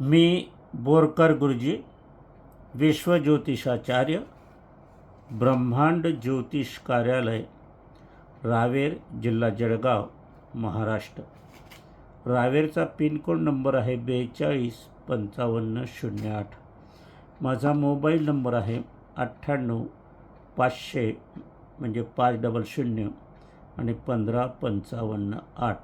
मी बोरकर गुरुजी विश्वज्योतिषाचार्य ब्रह्मांड ज्योतिष कार्यालय रावेर जिल्हा जळगाव महाराष्ट्र. रावेरचा पिनकोड नंबर आहे बेचाळीस पंचावन्न शून्य आठ. माझा मोबाईल नंबर आहे अठ्ठ्याण्णव पाचशे म्हणजे पाच डबल शून्य आणि पंधरा पंचावन्न आठ.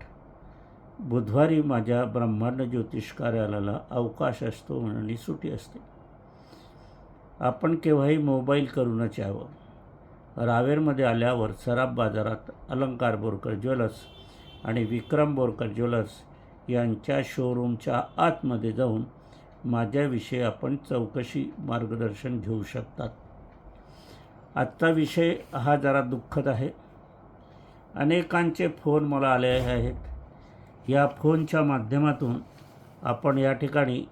बुधवारी माझ्या ब्रह्मांड ज्योतिष कार्यालयाला अवकाश असतो आणि सुटी असते. आपण केव्हाही मोबाईल करूनच यावं. रावेरमध्ये आल्यावर सराफ बाजारात अलंकार बोरकर ज्वेलर्स आणि विक्रम बोरकर ज्वेलर्स यांच्या शोरूमच्या आतमध्ये जाऊन माझ्याविषयी आपण चौकशी मार्गदर्शन घेऊ शकतात. आजचा विषय हा जरा दुःखद आहे. अनेकांचे फोन मला आले आहेत. या फोनच्या माध्यमातून आपण या ठिकाणी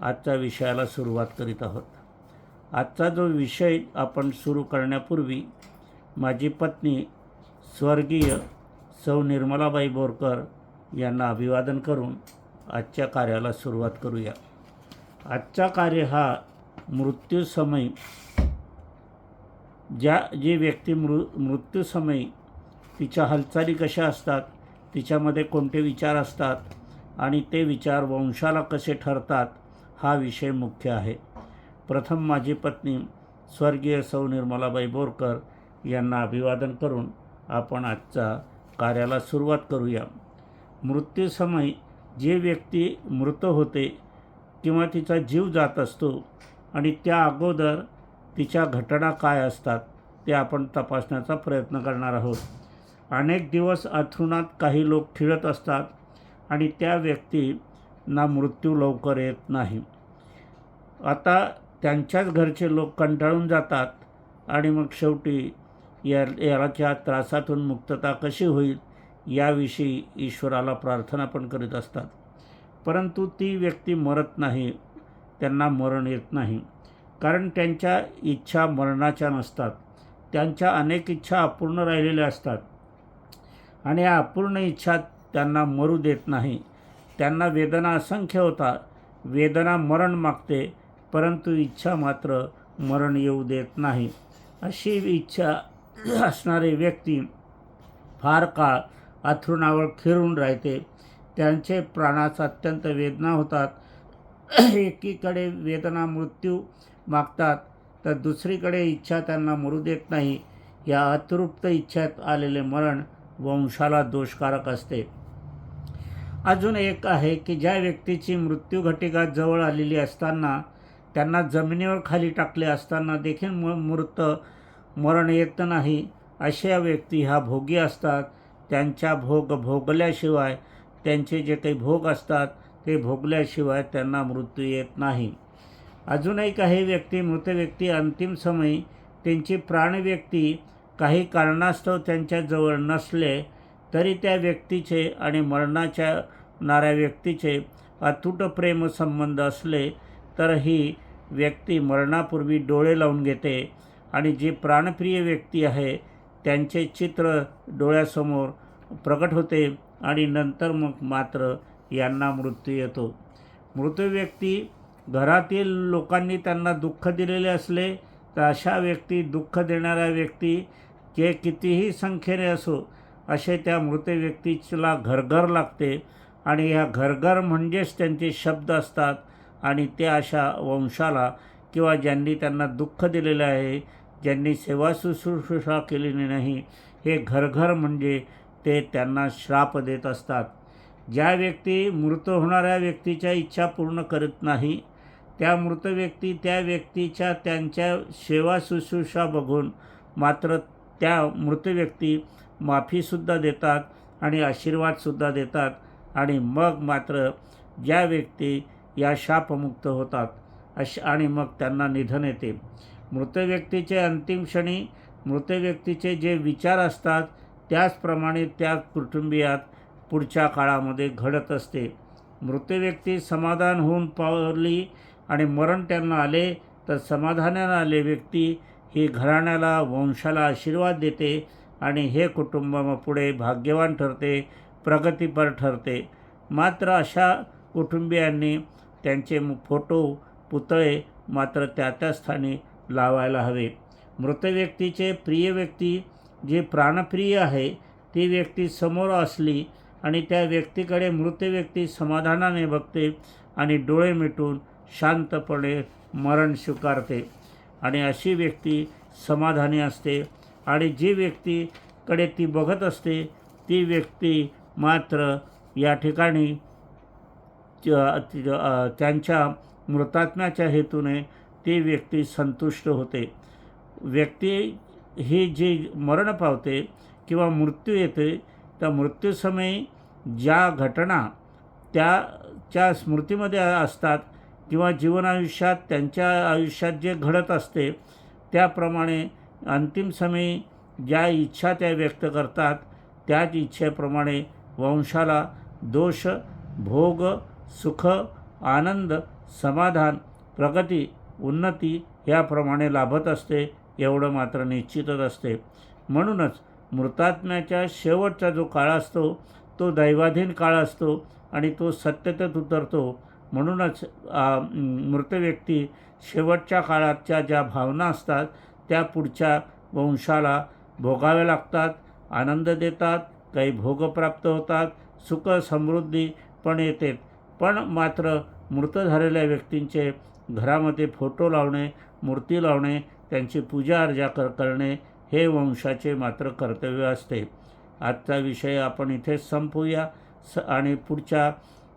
आजच्या विषयाला सुरुवात करीत आहोत. आजचा जो विषय आपण सुरू करण्यापूर्वी माझी पत्नी स्वर्गीय सौ निर्मलाबाई बोरकर यांना अभिवादन करून आजच्या कार्याला सुरुवात करूया. आजचा कार्य हा मृत्यूसमयी ज्या जी व्यक्ती मृ मृत्यूसमयी तिच्या हालचाली कशा असतात तिच्यामध्ये कोणते विचार असतात आणि ते विचार वंशाला कसे ठरतात हा विषय मुख्य आहे. प्रथम माझी पत्नी स्वर्गीय सौ निर्मलाबाई बोरकर यांना अभिवादन करून आपण आजचा कार्याला सुरुवात करूया. मृत्यूसमयी जे व्यक्ती मृत होते किंवा तिचा जीव जात असतो आणि त्या अगोदर तिच्या घटना काय असतात ते आपण तपासण्याचा प्रयत्न करणार आहोत. अनेक दिवस अथरुणात काही लोक खिळत असतात आणि त्या व्यक्तींना मृत्यू लवकर येत नाही. आता त्यांच्याच घरचे लोक कंटाळून जातात आणि मग शेवटी या याच्या त्रासातून मुक्तता कशी होईल याविषयी ईश्वराला प्रार्थना पण करीत असतात. परंतु ती व्यक्ती मरत नाही त्यांना मरण येत नाही. कारण त्यांच्या इच्छा मरणाच्या नसतात. त्यांच्या अनेक इच्छा अपूर्ण राहिलेल्या असतात. आणि या अपूर्ण इच्छा त्यांना मरू देत नाही. त्यांना वेदना असंख्य होता. वेदना मरण मागते परंतु इच्छा मात्र मरण येऊ देत नाही. अशी इच्छा असणारे व्यक्ती फार काळ अथरुणावर खिरून राहते. त्यांचे प्राणाचा अत्यंत वेदना होतात. एकीकडे वेदना मृत्यू मागतात तर दुसरीकडे इच्छा त्यांना मरू देत नाही. या अतृप्त इच्छेत आलेले मरण वंशाला दोषकारक असते. अजून एक आहे की ज्या व्यक्तीची मृत्यू घटिका जवळ आलेली असताना त्यांना जमिनीवर खाली टाकले असताना देखील म मृत मरण येत नाही. अशा व्यक्ती ह्या भोगी असतात. त्यांच्या भोग भोगल्याशिवाय त्यांचे जे काही भोग असतात ते भोगल्याशिवाय त्यांना मृत्यू येत नाही. अजूनही काही व्यक्ती मृत व्यक्ती अंतिम समयी त्यांची प्राणव्यक्ती काही कारणास्तव त्यांच्याजवळ नसले तरी त्या व्यक्तीचे आणि मरणाच्या नाऱ्या व्यक्तीचे अतूट प्रेमसंबंध असले तर ही व्यक्ती मरणापूर्वी डोळे लावून घेते आणि जी प्राणप्रिय व्यक्ती आहे त्यांचे चित्र डोळ्यासमोर प्रकट होते आणि नंतर मग मात्र यांना मृत्यू येतो. मृत व्यक्ती घरातील लोकांनी त्यांना दुःख दिलेले असले तर अशा व्यक्ती दुःख देणाऱ्या व्यक्ती जे कितीही संख्येने असो असे त्या मृत व्यक्तीला घरघर लागते आणि ह्या घरघर म्हणजेच त्यांचे शब्द असतात आणि ते अशा वंशाला किंवा ज्यांनी त्यांना दुःख दिलेलं आहे ज्यांनी सेवा शुश्रूषा केलेली नाही हे घरघर म्हणजे ते त्यांना श्राप देत असतात. ज्या व्यक्ती मृत होणाऱ्या व्यक्तीच्या इच्छा पूर्ण करत नाही त्या मृत व्यक्ती त्या व्यक्तीच्या त्यांच्या सेवा शुश्रूषा बघून मात्र त्या मृत व्यक्ती माफीसुद्धा देतात आणि आशीर्वादसुद्धा देतात. आणि मग मात्र ज्या व्यक्ती या शापमुक्त होतात अश आणि मग त्यांना निधन येते. मृत व्यक्तीचे अंतिम क्षणी मृत व्यक्तीचे जे विचार असतात त्याचप्रमाणे त्या कुटुंबियात पुढच्या काळामध्ये घडत असते. मृत व्यक्ती समाधान होऊन पावली आणि मरण त्यांना आले तर समाधानानं आले व्यक्ती. ही घराण्याला वंशाला आशीर्वाद देते आणि हे कुटुंब मग पुढे भाग्यवान ठरते प्रगतीपर ठरते. मात्र अशा कुटुंबियांनी त्यांचे फोटो पुतळे मात्र त्या त्या स्थानी लावायला हवे. मृत व्यक्तीचे प्रिय व्यक्ती जे प्राणप्रिय आहे ती व्यक्ती समोर असली आणि त्या व्यक्तीकडे मृत व्यक्ती समाधानाने बघते आणि डोळे मिटून शांतपणे मरण स्वीकारते. आणि अशी व्यक्ती समाधानी असते. आणि जी व्यक्तीकडे ती बघत असते ती व्यक्ती मात्र या ठिकाणी त्यांच्या मृतात्म्याच्या हेतूने ती व्यक्ती संतुष्ट होते. व्यक्ती ही जी मरण पावते किंवा मृत्यू येते त्या मृत्यूसमयी ज्या घटना त्याच्या स्मृतीमध्ये असतात किंवा जीवन आयुष्यात त्यांच्या आयुष्यात जे घडत असते त्याप्रमाणे अंतिम समयी ज्या इच्छा त्या व्यक्त करतात त्याच इच्छेप्रमाणे वंशाला दोष भोग सुख आनंद समाधान प्रगती उन्नती याप्रमाणे लाभत असते एवढं मात्र निश्चितच असते. म्हणूनच मृतात्म्याच्या शेवटचा जो काळ असतो तो दैवाधीन काळ असतो आणि तो सत्यतेत उतरतो. म्हणूनच मृत व्यक्ती शेवटच्या काळातच्या ज्या भावना असतात त्या पुढच्या वंशाला भोगाव्या लागतात आनंद देतात काही भोग प्राप्त होतात सुख समृद्धी पण येते पण मात्र मृत झालेल्या व्यक्तींचे घरामध्ये फोटो लावणे मूर्ती लावणे त्यांची पूजा अर्जा कर करणे हे वंशाचे मात्र कर्तव्य असते. आजचा विषय आपण इथेच संपवूया. स आणि पुढच्या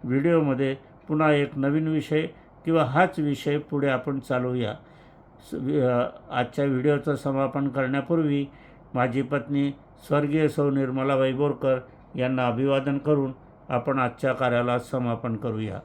व्हिडिओमध्ये पुन्हा एक नवीन विषय किंवा हाच विषय पुढे आपण चालवूया स आजच्या व्हिडिओचं समापन करण्यापूर्वी माझी पत्नी स्वर्गीय सौ निर्मला वैबोरकर यांना अभिवादन करून आपण आजच्या कार्याला समापन करूया.